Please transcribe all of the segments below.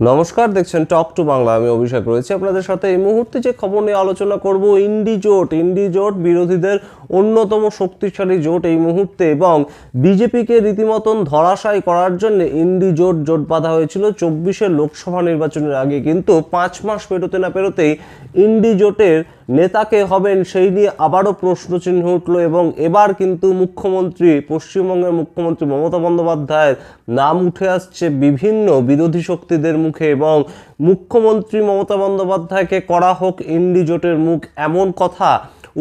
নমস্কার, দেখছেন টক টু বাংলা। আমি অভিষেক রয়েছে আপনাদের সাথে। এই মুহূর্তে যে খবর নিয়ে আলোচনা করব, ইন্ডি জোট। ইন্ডি জোট বিরোধীদের অন্যতম শক্তিশালী জোট এই মুহূর্তে এবং বিজেপিকে রীতিমতন ধরাশায়ী করার জন্য ইন্ডি জোট জোট বাঁধা হয়েছিল চব্বিশের লোকসভা নির্বাচনের আগে। কিন্তু পাঁচ মাস পেরোতে না পেরোতেই ইন্ডি জোটের নেতাকে হবেন সেই নিয়ে আবারও প্রশ্নচিহ্ন উঠল এবং এবার কিন্তু মুখ্যমন্ত্রী, পশ্চিমবঙ্গের মুখ্যমন্ত্রী মমতা বন্দ্যোপাধ্যায়ের নাম উঠে আসছে বিভিন্ন বিরোধী শক্তিদের মুখে এবং মুখ্যমন্ত্রী মমতা বন্দ্যোপাধ্যায়কে করা হোক ইন্ডি জোটের মুখ এমন কথা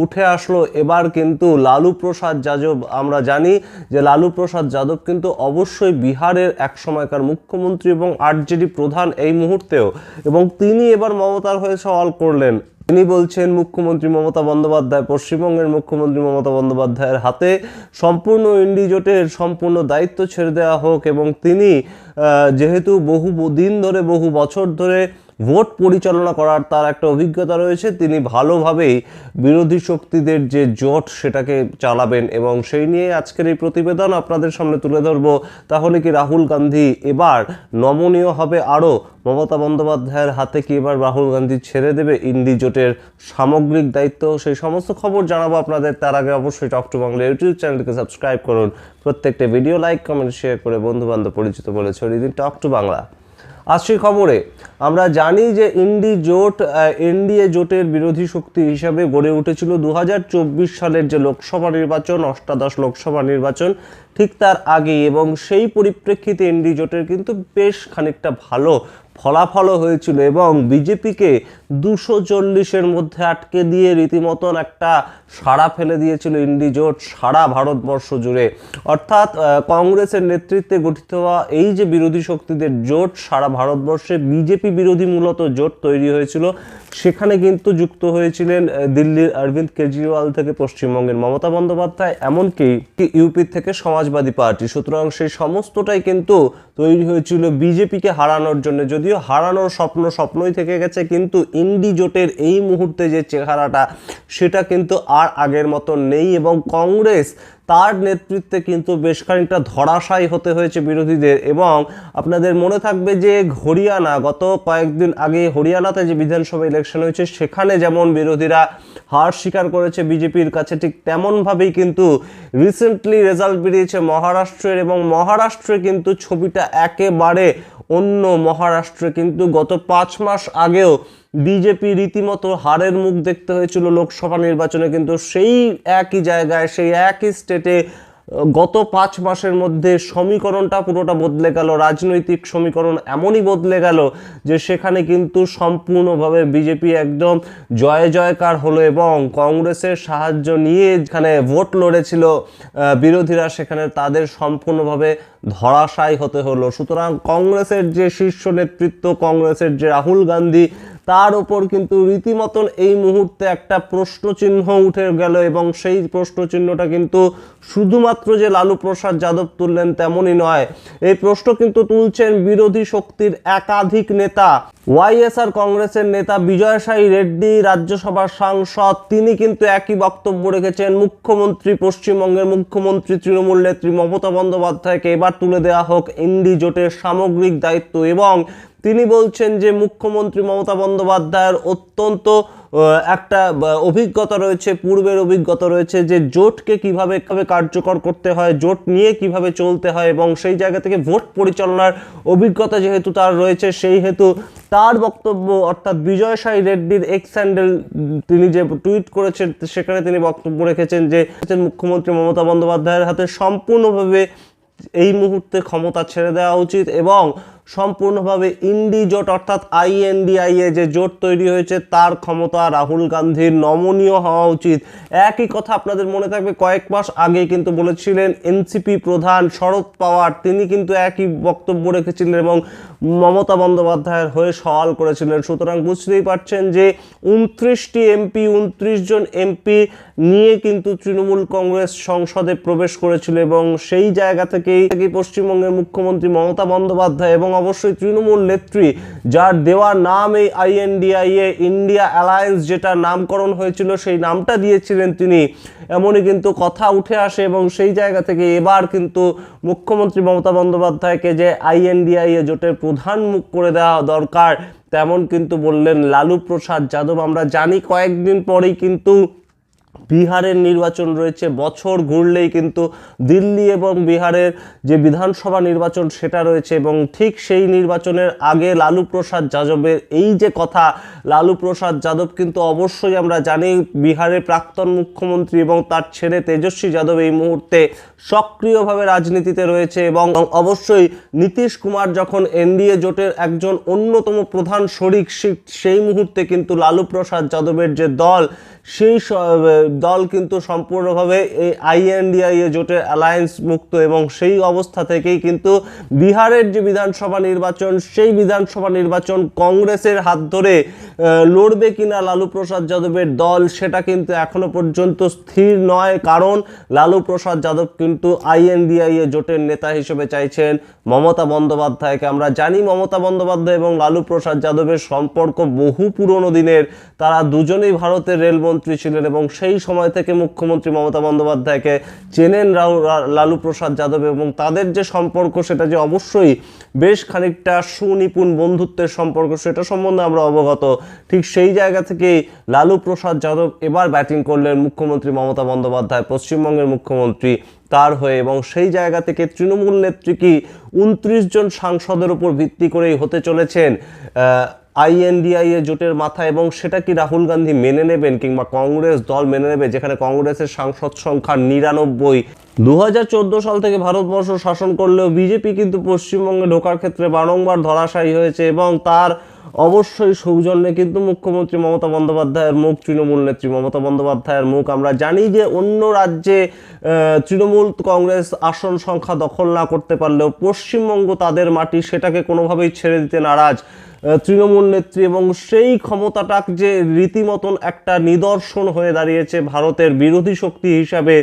উঠে আসলো। এবার কিন্তু লালু প্রসাদ যাদব, আমরা জানি যে লালু প্রসাদ যাদব কিন্তু অবশ্যই বিহারের এক সময়কার মুখ্যমন্ত্রী এবং আরজেডি প্রধান এই মুহূর্তেও এবং তিনি এবার মমতার হয়ে সওয়াল করলেন। তিনি বলছেন, মুখ্যমন্ত্রী মমতা বন্দ্যোপাধ্যায় পশ্চিমবঙ্গের মুখ্যমন্ত্রী মমতা বন্দ্যোপাধ্যায়ের হাতে সম্পূর্ণ ইন্ডিজোটের সম্পূর্ণ দায়িত্ব ছেড়ে দেওয়া হোক এবং তিনি যেহেতু বহু দিন ধরে, বহু বছর ধরে ভোট পরিচালনা করার তার একটা অভিজ্ঞতা রয়েছে। তিনি ভালোভাবেই বিরোধী শক্তিদের যে জোট সেটাকে চালাবেন এবং সেই নিয়ে আজকের এই প্রতিবেদন আপনাদের সামনে তুলে ধরবো। তাহলে কি রাহুল গান্ধী এবার নমনীয় হবে আরও মমতা বন্দ্যোপাধ্যায়ের হাতে কি এবার রাহুল গান্ধী ছেড়ে দেবে ইন্ডি জোটের সামগ্রিক দায়িত্ব? সেই সমস্ত খবর জানাব আপনাদের। তার আগে অবশ্যই টক টু বাংলা ইউটিউব চ্যানেলকে সাবস্ক্রাইব করুন। প্রত্যেকটা ভিডিও লাইক কমেন্ট শেয়ার করে বন্ধু বান্ধব পরিচিত বলে ছড়িয়ে দিন টক টু বাংলা আসছি খবরে। আমরা জানি যে ইন্ডি জোট এনডিএ জোটের বিরোধী শক্তি হিসাবে গড়ে উঠেছিল দু হাজার চব্বিশ সালের যে লোকসভা নির্বাচন, অষ্টাদশ লোকসভা নির্বাচন ঠিক তার আগেই এবং সেই পরিপ্রেক্ষিতে এনডি জোটের কিন্তু বেশ খানিকটা ভালো ফলাফলও হয়েছিল এবং বিজেপিকে দুশো চল্লিশের মধ্যে আটকে দিয়ে রীতিমতন একটা সাড়া ফেলে দিয়েছিল ইন্ডি জোট সারা ভারতবর্ষ জুড়ে। অর্থাৎ কংগ্রেসের নেতৃত্বে গঠিত হওয়া এই যে বিরোধী শক্তিদের জোট, সারা ভারতবর্ষে বিজেপি বিরোধী মূলত জোট তৈরি হয়েছিল। সেখানে কিন্তু যুক্ত হয়েছিলেন দিল্লির অরবিন্দ কেজরিওয়াল থেকে পশ্চিমবঙ্গের মমতা বন্দ্যোপাধ্যায়, এমনকি ইউপি থেকে সমাজবাদী পার্টি। সুতরাং সেই সমস্তটাই কিন্তু তৈরি হয়েছিল বিজেপিকে হারানোর জন্য। যদিও হারানোর স্বপ্ন স্বপ্নই থেকে গেছে, কিন্তু ইন্ডি জোটের এই মুহূর্তে যে চেহারাটা, সেটা কিন্তু আর আগের মতো নেই এবং কংগ্রেস তার নেতৃত্বে কিন্তু বেশ খানিকটা ধরাশায়ী হতে হয়েছে বিরোধীদের এবং আপনাদের মনে থাকবে যে হরিয়ানা, গত কয়েকদিন আগে হরিয়ানাতে যে বিধানসভা ইলেকশন হয়েছে, সেখানে যেমন বিরোধীরা হার স্বীকার করেছে বিজেপির কাছে, ঠিক তেমনভাবেই কিন্তু রিসেন্টলি রেজাল্ট বেরিয়েছে মহারাষ্ট্রের এবং মহারাষ্ট্রে কিন্তু ছবিটা একেবারে অন্য মহারাষ্ট্রে কিন্তু গত পাঁচ মাস আগেও বিজেপি রীতিমতো হারের মুখ দেখতে হয়েছিল লোকসভা নির্বাচনে, কিন্তু সেই একই জায়গায়, সেই একই স্টেটে গত পাঁচ মাসের মধ্যে সমীকরণটা পুরোটা বদলে গেল, রাজনৈতিক সমীকরণ এমনই বদলে গেল যে সেখানে কিন্তু সম্পূর্ণভাবে বিজেপি একদম জয় জয়কার হলো এবং কংগ্রেসের সাহায্য নিয়ে যেখানে ভোট লড়েছিল বিরোধীরা সেখানে তাদের সম্পূর্ণভাবে ধরাশায়ী হতে হলো। সুতরাং কংগ্রেসের যে শীর্ষ নেতৃত্ব, কংগ্রেসের যে রাহুল গান্ধী তার ওপর কিন্তু রীতিমতন এই মুহূর্তে একটা প্রশ্নচিহ্ন উঠে গেল এবং সেই প্রশ্নচিহ্নটা কিন্তু শুধুমাত্র যে লালু প্রসাদ যাদব তুললেন তেমনই নয়। এই প্রশ্ন কিন্তু তুলছেন বিরোধী শক্তির একাধিক নেতা। ওয়াইএসআর কংগ্রেসের নেতা বিজয়সায়ী রেড্ডি, রাজ্যসভার সাংসদ, তিনি কিন্তু একই বক্তব্য রেখেছেন। মুখ্যমন্ত্রী পশ্চিমবঙ্গের মুখ্যমন্ত্রী তৃণমূল নেত্রী মমতা বন্দ্যোপাধ্যায়কে এবার তুলে দেওয়া হোক ইন্ডি জোটের সামগ্রিক দায়িত্ব এবং তিনি বলছেন যে মুখ্যমন্ত্রী মমতা বন্দ্যোপাধ্যায়ের অত্যন্ত একটা অভিজ্ঞতা রয়েছে, পূর্বের অভিজ্ঞতা রয়েছে যে জোটকে কীভাবে কার্যকর করতে হয়, জোট নিয়ে কীভাবে চলতে হয় এবং সেই জায়গা থেকে ভোট পরিচালনার অভিজ্ঞতা যেহেতু তার রয়েছে, সেই হেতু তার বক্তব্য, অর্থাৎ বিজয়সাই রেড্ডির এক্স স্যান্ডেল তিনি যে টুইট করেছেন, সেখানে তিনি বক্তব্য রেখেছেন যে মুখ্যমন্ত্রী মমতা বন্দ্যোপাধ্যায়ের হাতে সম্পূর্ণভাবে এই মুহূর্তে ক্ষমতা ছেড়ে দেওয়া উচিত এবং সম্পূর্ণভাবে ইন্ডি জোট, অর্থাৎ আইএনডিআইএ যে জোট তৈরি হয়েছে, তার ক্ষমতা রাহুল গান্ধীর নমনীয় হওয়া উচিত। একই কথা আপনাদের মনে থাকবে, কয়েক মাস আগে কিন্তু বলেছিলেন এনসিপি প্রধান শরদ পাওয়ার, তিনি কিন্তু একই বক্তব্য রেখেছিলেন এবং মমতা বন্দ্যোপাধ্যায়ের হয়ে সওয়াল করেছিলেন। সুতরাং বুঝতেই পারছেন যে উনত্রিশটি এমপি, উনত্রিশ জন এমপি নিয়ে কিন্তু তৃণমূল কংগ্রেস সংসদে প্রবেশ করেছিল এবং সেই জায়গা থেকেই পশ্চিমবঙ্গের মুখ্যমন্ত্রী মমতা বন্দ্যোপাধ্যায় এবং অবশ্যই তৃণমূল নেত্রী যার দেওয়া নাম এই আইএনডিআইএ, ইন্ডিয়া অ্যালায়েন্স যেটা নামকরণ হয়েছিল সেই নামটা দিয়েছিলেন তিনি। এমনই কিন্তু কথা উঠে আসে এবং সেই জায়গা থেকে এবার কিন্তু মুখ্যমন্ত্রী মমতা বন্দ্যোপাধ্যায়কে যে আইএনডিআইএ জোটের প্রধান মুখ করে দেওয়া দরকার, তেমন কিন্তু বললেন লালু প্রসাদ যাদব। আমরা জানি কয়েকদিন পরেই কিন্তু বিহারের নির্বাচন রয়েছে, বছর ঘুরলেই কিন্তু দিল্লি এবং বিহারের যে বিধানসভা নির্বাচন সেটা রয়েছে এবং ঠিক সেই নির্বাচনের আগে লালু প্রসাদ যাদবের এই যে কথা, লালু প্রসাদ যাদব কিন্তু অবশ্যই আমরা জানি বিহারের প্রাক্তন মুখ্যমন্ত্রী এবং তার ছেলে তেজস্বী যাদব এই মুহূর্তে সক্রিয়ভাবে রাজনীতিতে রয়েছে এবং অবশ্যই নীতিশ কুমার যখন এনডিএ জোটের একজন অন্যতম প্রধান শরিক, সেই মুহূর্তে কিন্তু লালু প্রসাদ যাদবের যে দল, সেই দল কিন্তু সম্পূর্ণভাবে এই আইএনডিআইএ জোটের অ্যালায়েন্স মুক্ত এবং সেই অবস্থা থেকেই কিন্তু বিহারের যে বিধানসভা নির্বাচন, সেই বিধানসভা নির্বাচন কংগ্রেসের হাত ধরে লড়বে কিনা লালু প্রসাদ যাদবের দল সেটা কিন্তু এখনও পর্যন্ত স্থির নয়। কারণ লালু প্রসাদ যাদব কিন্তু আইএনডিআইএ জোটের নেতা হিসেবে চাইছেন মমতা বন্দ্যোপাধ্যায়কে। আমরা জানি মমতা বন্দ্যোপাধ্যায় এবং লালু প্রসাদ যাদবের সম্পর্ক বহু পুরনো দিনের। তারা দুজনেই ভারতের রেলমন্ত্রী ছিলেন এবং সেই সময় থেকে মুখ্যমন্ত্রী মমতা বন্দ্যোপাধ্যায়কে চেনেন রাউ রা- লালু প্রসাদ যাদব এবং তাদের যে সম্পর্ক সেটা যে অবশ্যই বেশ খানিকটা সুনিপুণ বন্ধুত্বের সম্পর্ক সেটা সম্বন্ধে আমরা অবগত। ঠিক সেই জায়গা থেকেই লালু প্রসাদ যাদব এবার ব্যাটিং করলেন মুখ্যমন্ত্রী মমতা বন্দ্যোপাধ্যায়, পশ্চিমবঙ্গের মুখ্যমন্ত্রী তার হয়ে এবং সেই জায়গা থেকে তৃণমূল নেত্রী কি উনত্রিশ জন সাংসদের উপর ভিত্তি করেই হতে চলেছেন আইএনডিআইএ জোটের মাথা এবং সেটা কি রাহুল গান্ধী মেনে নেবেন কিংবা কংগ্রেস দল মেনে নেবে, যেখানে কংগ্রেসের সাংসদ সংখ্যা নিরানব্বই? দু সাল থেকে ভারতবর্ষ শাসন করলেও বিজেপি কিন্তু পশ্চিমবঙ্গে ঢোকার ক্ষেত্রে বারংবার ধরাশায়ী হয়েছে এবং তার অবশ্যই সৌজন্যে কিন্তু মুখ্যমন্ত্রী মমতা বন্দ্যোপাধ্যায়ের মুখ, তৃণমূল নেত্রী মমতা বন্দ্যোপাধ্যায়ের মুখ। আমরা জানি যে অন্য রাজ্যে তৃণমূল কংগ্রেস আসন সংখ্যা দখল না করতে পারলেও পশ্চিমবঙ্গ তাদের মাটি, সেটাকে কোনোভাবেই ছেড়ে দিতে নারাজ। তৃণমূল নেত্রী এবং সেই ক্ষমতাটা যে রীতিমতন একটা নিদর্শন হয়ে দাঁড়িয়েছে ভারতের বিরোধী শক্তি হিসাবে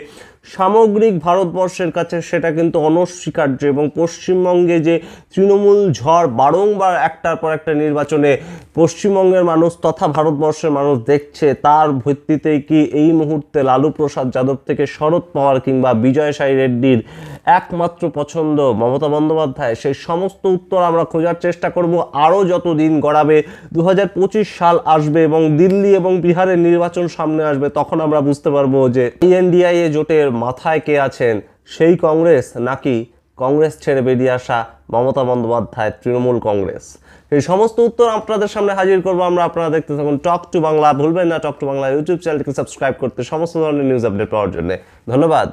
সামগ্রিক ভারতবর্ষের কাছে সেটা কিন্তু অনস্বীকার্য এবং পশ্চিমবঙ্গে যে তৃণমূল ঝড় বারংবার একটার পর একটা নির্বাচনে পশ্চিমবঙ্গের মানুষ তথা ভারতবর্ষের মানুষ দেখছে, তার ভিত্তিতেই কি এই মুহূর্তে লালু প্রসাদ যাদব থেকে শরদ পাওয়ার কিংবা বিজয় সাই রেড্ডির একমাত্র পছন্দ মমতা বন্দ্যোপাধ্যায়? সেই সমস্ত উত্তর আমরা খোঁজার চেষ্টা করব। আরও যত দিন গড়াবে দু হাজার পঁচিশ সাল আসবে এবং দিল্লি এবং বিহারের নির্বাচন সামনে আসবে, তখন আমরা বুঝতে পারব যে ইএনডিআইএ জোটের মাথায় কে আছেন? সেই কংগ্রেস নাকি কংগ্রেস ছেড়ে বেরিয়ে আসা মমতা বন্দ্যোপাধ্যায় তৃণমূল কংগ্রেস? এই সমস্ত উত্তর আপনাদের সামনে হাজির করব আমরা। আপনারা দেখতে থাকুন টক টু বাংলা। ভুলবেন না, টক টু বাংলা ইউটিউব চ্যানেলকে সাবস্ক্রাইব করতে সমস্ত ধরনের নিউজ আপডেট পাওয়ার জন্য। ধন্যবাদ।